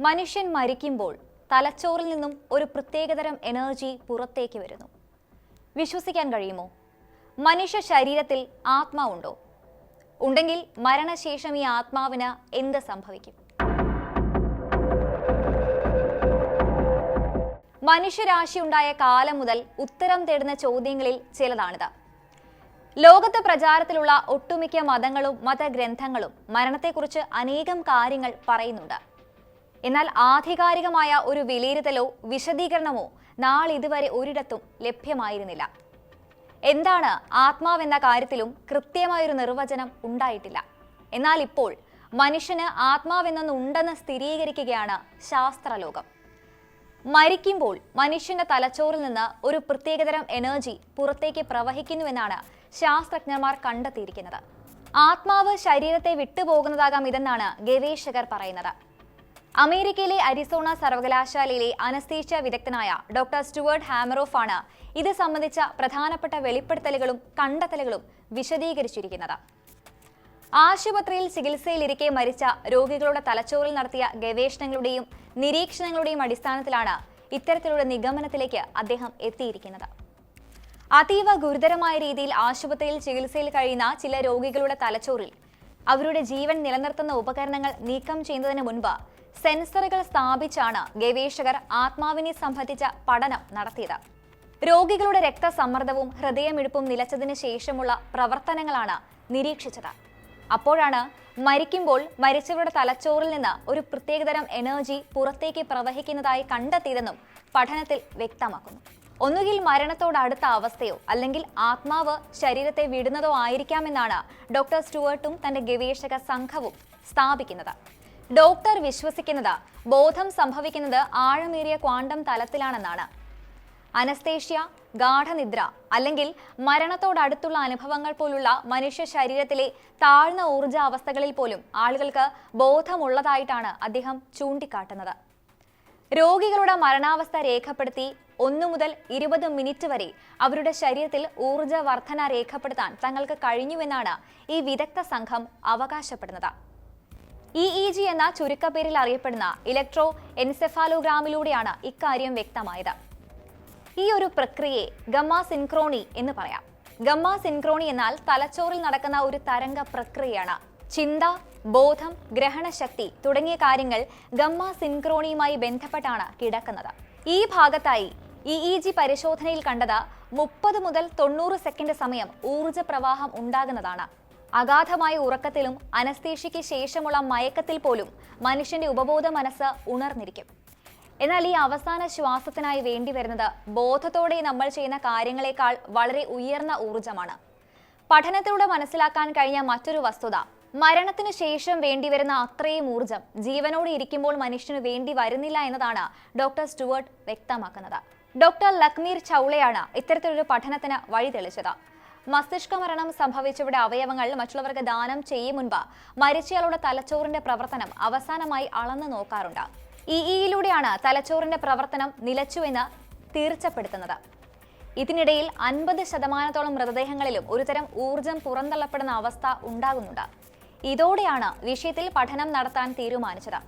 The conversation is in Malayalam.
മനുഷ്യൻ മരിക്കുമ്പോൾ തലച്ചോറിൽ നിന്നും ഒരു പ്രത്യേകതരം എനർജി പുറത്തേക്ക് വരുന്നു. വിശ്വസിക്കാൻ കഴിയുമോ? മനുഷ്യ ശരീരത്തിൽ ആത്മാവുണ്ടോ ഉണ്ടെങ്കിൽ മരണശേഷം ഈ ആത്മാവിന് എന്ത് സംഭവിക്കും? മനുഷ്യരാശി ഉണ്ടായ കാലം മുതൽ ഉത്തരം തേടുന്ന ചോദ്യങ്ങളിൽ ചിലതാണിത്. ലോകത്ത് പ്രചാരത്തിലുള്ള ഒട്ടുമിക്ക മതങ്ങളും മതഗ്രന്ഥങ്ങളും മരണത്തെക്കുറിച്ച് അനേകം കാര്യങ്ങൾ പറയുന്നുണ്ട്. എന്നാൽ ആധികാരികമായ ഒരു വിലയിരുത്തലോ വിശദീകരണമോ നാളിതുവരെ ഒരിടത്തും ലഭ്യമായിരുന്നില്ല. എന്താണ് ആത്മാവെന്ന കാര്യത്തിലും കൃത്യമായൊരു നിർവചനം ഉണ്ടായിട്ടില്ല. എന്നാൽ ഇപ്പോൾ മനുഷ്യന് ആത്മാവെന്നൊന്നുണ്ടെന്ന് സ്ഥിരീകരിക്കുകയാണ് ശാസ്ത്രലോകം. മരിക്കുമ്പോൾ മനുഷ്യന്റെ തലച്ചോറിൽ നിന്ന് ഒരു പ്രത്യേകതരം എനർജി പുറത്തേക്ക് പ്രവഹിക്കുന്നുവെന്നാണ് ശാസ്ത്രജ്ഞന്മാർ കണ്ടെത്തിയിരിക്കുന്നത്. ആത്മാവ് ശരീരത്തെ വിട്ടുപോകുന്നതാകാം ഇതെന്നാണ് ഗവേഷകർ പറയുന്നത്. അമേരിക്കയിലെ അരിസോണ സർവകലാശാലയിലെ അനസ്തീഷ്യ വിദഗ്ധനായ ഡോക്ടർ സ്റ്റുവേർട്ട് ഹാമറോഫ് ആണ് ഇത് സംബന്ധിച്ച പ്രധാനപ്പെട്ട വെളിപ്പെടുത്തലുകളും കണ്ടെത്തലുകളും വിശദീകരിച്ചിരിക്കുന്നത്. ആശുപത്രിയിൽ ചികിത്സയിലിരിക്കെ മരിച്ച രോഗികളുടെ തലച്ചോറിൽ നടത്തിയ ഗവേഷണങ്ങളുടെയും നിരീക്ഷണങ്ങളുടെയും അടിസ്ഥാനത്തിലാണ് ഇത്തരത്തിലുള്ള നിഗമനത്തിലേക്ക് അദ്ദേഹം എത്തിയിരിക്കുന്നത്. അതീവ ഗുരുതരമായ രീതിയിൽ ആശുപത്രിയിൽ ചികിത്സയിൽ കഴിയുന്ന ചില രോഗികളുടെ തലച്ചോറിൽ അവരുടെ ജീവൻ നിലനിർത്തുന്ന ഉപകരണങ്ങൾ നീക്കം ചെയ്യുന്നതിന് മുൻപ് സെൻസറുകൾ സ്ഥാപിച്ചാണ് ഗവേഷകർ ആത്മാവിനെ സംബന്ധിച്ച പഠനം നടത്തിയത്. രോഗികളുടെ രക്തസമ്മർദ്ദവും ഹൃദയമിടിപ്പും നിലച്ചതിന് ശേഷമുള്ള പ്രവർത്തനങ്ങളാണ് നിരീക്ഷിച്ചത്. അപ്പോഴാണ് മരിക്കുമ്പോൾ മരിച്ചവരുടെ തലച്ചോറിൽ നിന്ന് ഒരു പ്രത്യേകതരം എനർജി പുറത്തേക്ക് പ്രവഹിക്കുന്നതായി കണ്ടെത്തിയതെന്നും പഠനത്തിൽ വ്യക്തമാക്കുന്നു. ഒന്നുകിൽ മരണത്തോടടുത്ത അവസ്ഥയോ അല്ലെങ്കിൽ ആത്മാവ് ശരീരത്തെ വിടുന്നതോ ആയിരിക്കാമെന്നാണ് ഡോക്ടർ സ്റ്റുവർട്ടും തന്റെ ഗവേഷക സംഘവും സ്ഥാപിക്കുന്നത്. ഡോക്ടർ വിശ്വസിക്കുന്നത് ബോധം സംഭവിക്കുന്നത് ആഴമേറിയ ക്വാണ്ടം തലത്തിലാണെന്നാണ്. അനസ്തേഷ്യ ഗാഠനിദ്ര അല്ലെങ്കിൽ മരണത്തോടടുത്തുള്ള അനുഭവങ്ങൾ പോലുള്ള മനുഷ്യ ശരീരത്തിലെ താഴ്ന്ന ഊർജ അവസ്ഥകളിൽ പോലും ആളുകൾക്ക് ബോധമുള്ളതായിട്ടാണ് അദ്ദേഹം ചൂണ്ടിക്കാട്ടുന്നത്. രോഗികളുടെ മരണാവസ്ഥ രേഖപ്പെടുത്തി ഒന്നു മുതൽ ഇരുപത് മിനിറ്റ് വരെ അവരുടെ ശരീരത്തിൽ ഊർജവർദ്ധന രേഖപ്പെടുത്താൻ തങ്ങൾക്ക് കഴിഞ്ഞുവെന്നാണ് ഈ വിദഗ്ധ സംഘം അവകാശപ്പെടുന്നത്. ഇ ഇ ജി എന്ന ചുരുക്കപ്പേരിൽ അറിയപ്പെടുന്ന ഇലക്ട്രോ എൻസെഫാലോഗ്രാമിലൂടെയാണ് ഇക്കാര്യം വ്യക്തമായത്. ഈ ഒരു പ്രക്രിയയെ ഗമ്മ സിൻക്രോണി എന്ന് പറയാം. ഗമ്മ സിൻക്രോണി എന്നാൽ തലച്ചോറിൽ നടക്കുന്ന ഒരു തരംഗ പ്രക്രിയയാണ്. ചിന്ത ബോധം ഗ്രഹണശക്തി തുടങ്ങിയ കാര്യങ്ങൾ ഗമ്മ സിൻക്രോണിയുമായി ബന്ധപ്പെട്ടാണ് കിടക്കുന്നത്. ഈ ഭാഗത്തായി ഇ ഇ ജി പരിശോധനയിൽ കണ്ടത് മുപ്പത് മുതൽ തൊണ്ണൂറ് സെക്കൻഡ് സമയം ഊർജ പ്രവാഹം ഉണ്ടാകുന്നതാണ്. അഗാധമായ ഉറക്കത്തിലും അനസ്തേഷ്യയ്ക്ക് ശേഷമുള്ള മയക്കത്തിൽ പോലും മനുഷ്യന്റെ ഉപബോധ മനസ്സ് ഉണർന്നിരിക്കും. എന്നാൽ ഈ അവസാന ശ്വാസത്തിനായി വേണ്ടി വരുന്നത് ബോധത്തോടെ നമ്മൾ ചെയ്യുന്ന കാര്യങ്ങളെക്കാൾ വളരെ ഉയർന്ന ഊർജമാണ് പഠനത്തിലൂടെ മനസ്സിലാക്കാൻ കഴിഞ്ഞ മറ്റൊരു വസ്തുത മരണത്തിന് ശേഷം വേണ്ടിവരുന്ന അത്രയും ഊർജം ജീവനോട് ഇരിക്കുമ്പോൾ മനുഷ്യന് വേണ്ടി വരുന്നില്ല എന്നതാണ് ഡോക്ടർ സ്റ്റുവർട്ട് വ്യക്തമാക്കുന്നത്. ഡോക്ടർ ലക്മീർ ചൗളയാണ് ഇത്തരത്തിലൊരു പഠനത്തിന് വഴി തെളിച്ചത് മസ്തിഷ്ക മരണം സംഭവിച്ചവരുടെ അവയവങ്ങൾ മറ്റുള്ളവർക്ക് ദാനം ചെയ്യും മുൻപ് മരിച്ചയാളുടെ തലച്ചോറിന്റെ പ്രവർത്തനം അവസാനമായി അളന്നു നോക്കാറുണ്ട്. ഇഇയിലൂടെയാണ് ഇയിലൂടെയാണ് തലച്ചോറിന്റെ പ്രവർത്തനം നിലച്ചുവെന്ന് തീർച്ചപ്പെടുത്തുന്നത്. ഇതിനിടയിൽ അൻപത് ശതമാനത്തോളം മൃതദേഹങ്ങളിലും ഒരുതരം ഊർജം പുറന്തള്ളപ്പെടുന്ന അവസ്ഥ ഉണ്ടാകുന്നുണ്ട്. ഇതോടെയാണ് വിഷയത്തിൽ പഠനം നടത്താൻ തീരുമാനിച്ചത്.